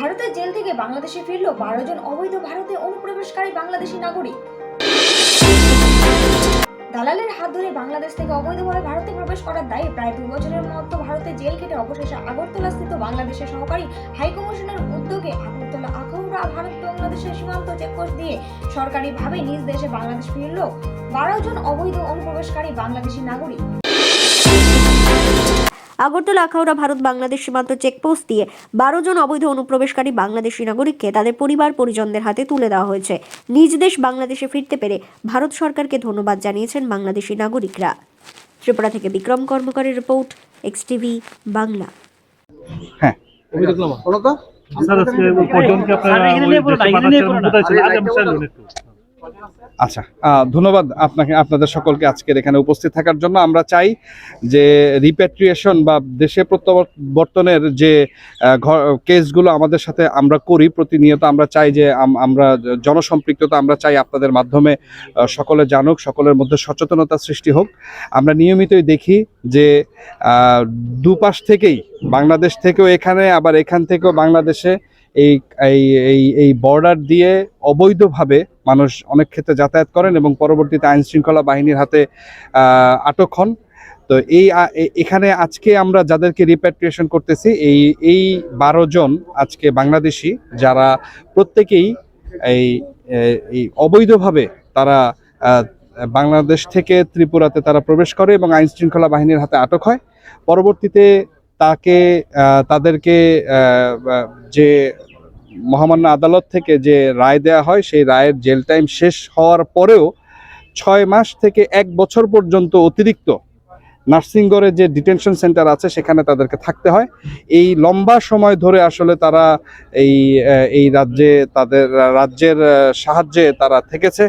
ভারতের জেল থেকে বাংলাদেশে ফিরল বারো জন অবৈধ ভারতে অনুপ্রবেশকারী বাংলাদেশি নাগরিক। দালালের হাত ধরে বাংলাদেশ থেকে অবৈধভাবে ভারতে প্রবেশ করার দায়ে প্রায় দু বছরের মতো ভারতে জেল কেটে অবশেষে আগরতলা স্থিত বাংলাদেশের সহকারী হাইকমিশনের উদ্যোগে আগরতলা আখাউড়া ভারত বাংলাদেশের সীমান্ত চেকপোস্ট দিয়ে সরকারিভাবে নিজ দেশে বাংলাদেশ ফিরল বারো জন অবৈধ অনুপ্রবেশকারী বাংলাদেশি নাগরিক। আগরতলা আখাউড়া ভারত বাংলাদেশ সীমান্ত চেকপোস্ট দিয়ে বারো জন অবৈধ অনুপ্রবেশকারী বাংলাদেশি নাগরিককে তাদের পরিবার পরিজনদের হাতে তুলে দেওয়া হয়েছে। নিজ দেশ বাংলাদেশে ফিরতে পেরে ভারত সরকারকে ধন্যবাদ জানিয়েছেন বাংলাদেশি নাগরিকরা। ত্রিপুরা থেকে বিক্রম কর্মকারের রিপোর্ট এক্স টিভি বাংলা। হ্যাঁ। আপনারা আচ্ছা ধন্যবাদ আপনাকে, আপনাদের সকলকে আজকের এখানে উপস্থিত থাকার জন্য। আমরা চাই যে রিপ্যাট্রিয়েশন বা দেশে প্রত্যাবর্তনের যে কেসগুলো আমাদের সাথে আমরা করি প্রতিনিয়ত, আমরা চাই যে আমরা জনসম্পৃক্ততা আমরা চাই আপনাদের মাধ্যমে সকলে জানুক, সকলের মধ্যে সচেতনতা সৃষ্টি হোক। আমরা নিয়মিতই দেখি যে দুপাশ থেকেই, বাংলাদেশ থেকেও এখানে, আবার এখান থেকেও বাংলাদেশে এই এই এই বর্ডার দিয়ে অবৈধভাবে মানুষ অনেক ক্ষেত্রে যাতায়াত করেন এবং পরবর্তীতে আইন শৃঙ্খলা বাহিনীর হাতে আটক হন। তো এই এখানে আজকে আমরা যাদেরকে রিপ্যাট্রিয়েশন করতেছি, এই এই বারো জন আজকে বাংলাদেশি যারা প্রত্যেকেই এই এই অবৈধভাবে তারা বাংলাদেশ থেকে ত্রিপুরাতে তারা প্রবেশ করে এবং আইন শৃঙ্খলা বাহিনীর হাতে আটক হয়। পরবর্তীতে তাকে তাদেরকে যে মহামান্য আদালত থেকে যে রায় দেয়া হয়, সেই রায়ের জেল টাইম শেষ হওয়ার পরেও ছয় মাস থেকে এক বছর পর্যন্ত অতিরিক্ত নার্সিংগড়ে যে ডিটেনশন সেন্টার আছে, সেখানে তাদেরকে থাকতে হয়। এই লম্বা সময় ধরে আসলে তারা এই এই রাজ্যে তাদের, রাজ্যের সাহায্যে তারা থেকেছে।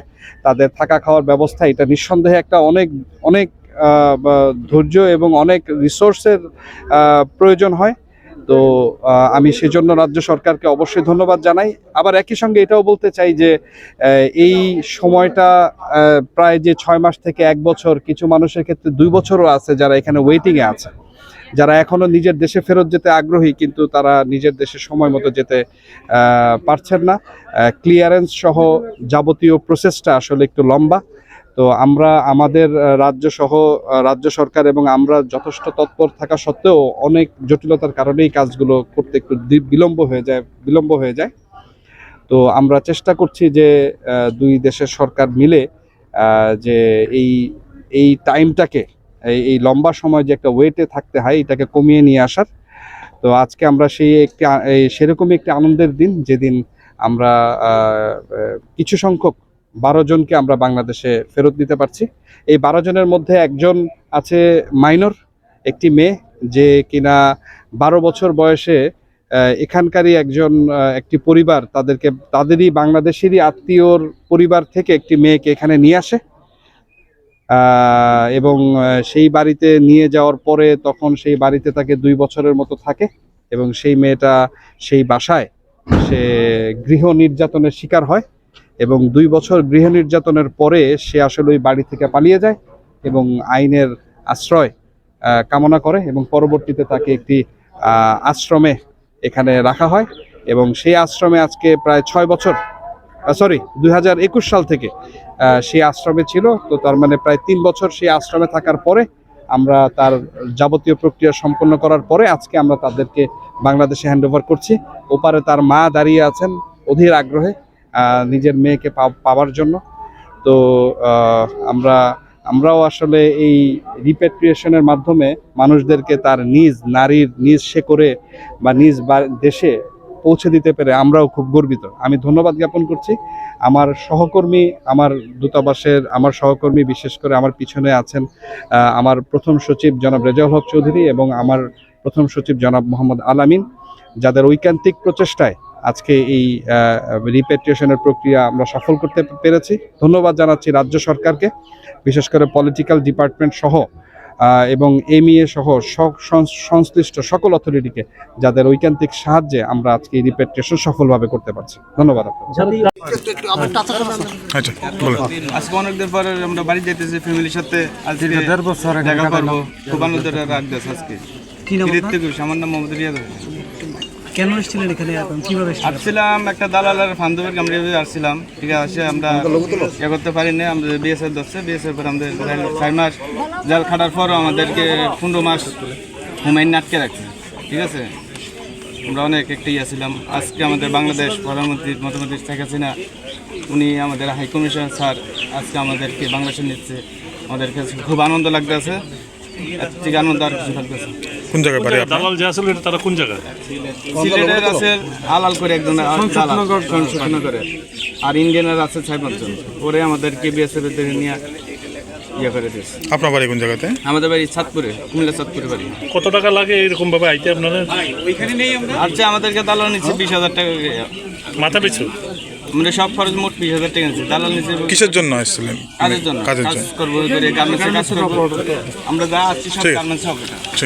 তাদের থাকা খাওয়ার ব্যবস্থা, এটা নিঃসন্দেহে একটা অনেক অনেক ধৈর্য এবং অনেক রিসোর্সের প্রয়োজন হয়। তো আমি সেজন্য রাজ্য সরকারকে অবশ্যই ধন্যবাদ জানাই। আবার একই সঙ্গে এটাও বলতে চাই যে এই সময়টা প্রায় যে ছয় মাস থেকে এক বছর, কিছু মানুষের ক্ষেত্রে দুই বছরও আছে যারা এখানে ওয়েটিংয়ে আছে। যারা এখনও নিজের দেশে ফেরত যেতে আগ্রহী, কিন্তু তারা নিজের দেশে সময় মতো যেতে পারছেন না। ক্লিয়ারেন্স সহ যাবতীয় প্রসেসটা আসলে একটু লম্বা। তো আমরা আমাদের রাজ্য সহ রাজ্য সরকার এবং আমরা যথেষ্ট তৎপর থাকা সত্ত্বেও অনেক জটিলতার কারণেই কাজগুলো করতে একটু বিলম্ব হয়ে যায়, বিলম্ব হয়ে যায়। তো আমরা চেষ্টা করছি যে দুই দেশের সরকার মিলে যে এই এই টাইমটাকে, এই লম্বা সময় যে একটা ওয়েটে থাকতে হয়, এটাকে কমিয়ে নিয়ে আসার। তো আজকে আমরা সেই একটি সেরকমই একটি আনন্দের দিন, যেদিন আমরা কিছু সংখ্যক বারো জনকে আমরা বাংলাদেশে ফেরত দিতে পারছি। এই বারো জনের মধ্যে একজন আছে মাইনর, একটি মেয়ে, যে কিনা বারো বছর বয়সে এখানকারই একজন একটি পরিবার তাদেরকে, তাদেরই বাংলাদেশেরই আত্মীয়র পরিবার থেকে একটি মেয়েকে এখানে নিয়ে আসে। এবং সেই বাড়িতে নিয়ে যাওয়ার পরে তখন সেই বাড়িতে তাকে দুই বছরের মতো থাকে এবং সেই মেয়েটা সেই বাসায় সে গৃহ নির্যাতনের শিকার হয়। এবং দুই বছর গৃহ নির্যাতনের পরে সে আসলে ওই বাড়ি থেকে পালিয়ে যায় এবং আইনের আশ্রয় কামনা করে এবং পরবর্তীতে তাকে একটি আশ্রমে এখানে রাখা হয় এবং সেই আশ্রমে আজকে প্রায় ছয় বছর সরি দুই হাজার একুশ সাল থেকে সেই আশ্রমে ছিল। তো তার মানে প্রায় তিন বছর সেই আশ্রমে থাকার পরে আমরা তার যাবতীয় প্রক্রিয়া সম্পন্ন করার পরে আজকে আমরা তাদেরকে বাংলাদেশে হ্যান্ড করছি। ওপারে তার মা দাঁড়িয়ে আছেন অধীর আগ্রহে। নিজের মেয়েকে পাওয়ার জন্য। তো আমরা, আমরাও আসলে এই রিপ্যাট্রিয়েশনের মাধ্যমে মানুষদেরকে তার নিজ নারীর, নিজ সে করে বা নিজ দেশে পৌঁছে দিতে পেরে আমরাও খুব গর্বিত। আমি ধন্যবাদ জ্ঞাপন করছি। আমার সহকর্মী, আমার দূতাবাসের, আমার সহকর্মী বিশেষ করে আমার পিছনে আছেন আমার প্রথম সচিব জনাব রেজাউল হক চৌধুরী এবং আমার প্রথম সচিব জনাব মোহাম্মদ আলামিন যাদের ঐকান্তিক প্রচেষ্টায় আজকে এই রিপ্যাট্রিয়েশনের প্রক্রিয়া আমরা সফল করতে পেরেছি। ধন্যবাদ জানাচ্ছি রাজ্য সরকারকে বিশেষ করে পলিটিক্যাল ডিপার্টমেন্ট সহ আহ, এবং এমইএ সহ সং- সং- সংশ্লিষ্ট সকল অথরিটিকে যাদের ঐকান্তিক সাহায্যে আমরা আজকে এই রিপ্যাট্রিয়েশন সফলভাবে করতে পারছি। ধন্যবাদ আপনাদের আজকে অনেকদিন পরে আমরা বাড়ি যাইতেছি ফ্যামিলির সাথে। আজকে দেখা করব। খুব আনন্দের রাত আজকে। আমার নাম মোহাম্মদ রিয়াদ হোসেন। কেন এসেছিলেন এখানে? এখন কীভাবে আসছিলাম একটা দালালের ফান্দুবের কামড়ে আসছিলাম। ঠিক আছে আমরা ইয়ে করতে পারি না আমাদের বিএসএফ ধরছে বিএসএফ পর আমাদের ছয় মাস জাল খাটার পরও আমাদেরকে পনেরো মাস হুমায়ুন আটকে রাখছে। ঠিক আছে? আমরা অনেক একটা ইয়ে ছিলাম। আজকে আমাদের বাংলাদেশ প্রধানমন্ত্রী মতামন্ত্রী শেখ হাসিনা উনি আমাদের হাই কমিশন স্যার আজকে আমাদেরকে বাংলাদেশে নিচ্ছে। আমাদের কাছে খুব আনন্দ লাগতেছে এর থেকে আনন্দ আর কিছু লাগতেছে কোন জায়গায় বাড়ি আপনার? দালাল যে আসলে এটা তারা কোন জায়গায়? সিলেটের আছে আলাল করে একজন সংসদনগরে আর ইন্ডিয়ানের আছে ছয় পাঁচজন ওরে আমাদেরকে বিএসএফ এর নিয়ে ইয়ে করে দিয়েছে। আপনার বাড়ি কোন জায়গাতে? আমাদের বাড়ি চাঁদপুরে কুমিল্লা বাড়ি। কত টাকা লাগে এরকম ভাবে আইতে আপনারা? আচ্ছা আমাদেরকে দালাল নিচ্ছে বিশ হাজার টাকা করে। মাথা পিছু? আমরা সব খরচ মোট বিশ হাজার টাকা নিচ্ছে। দালাল নিচ্ছে কিসের জন্য এসেছিলেন কাজের জন্য। কাজ করব করে কাজ করব। আমরা যা আসছি সব গার্মেন্টস হবে। ঠিক।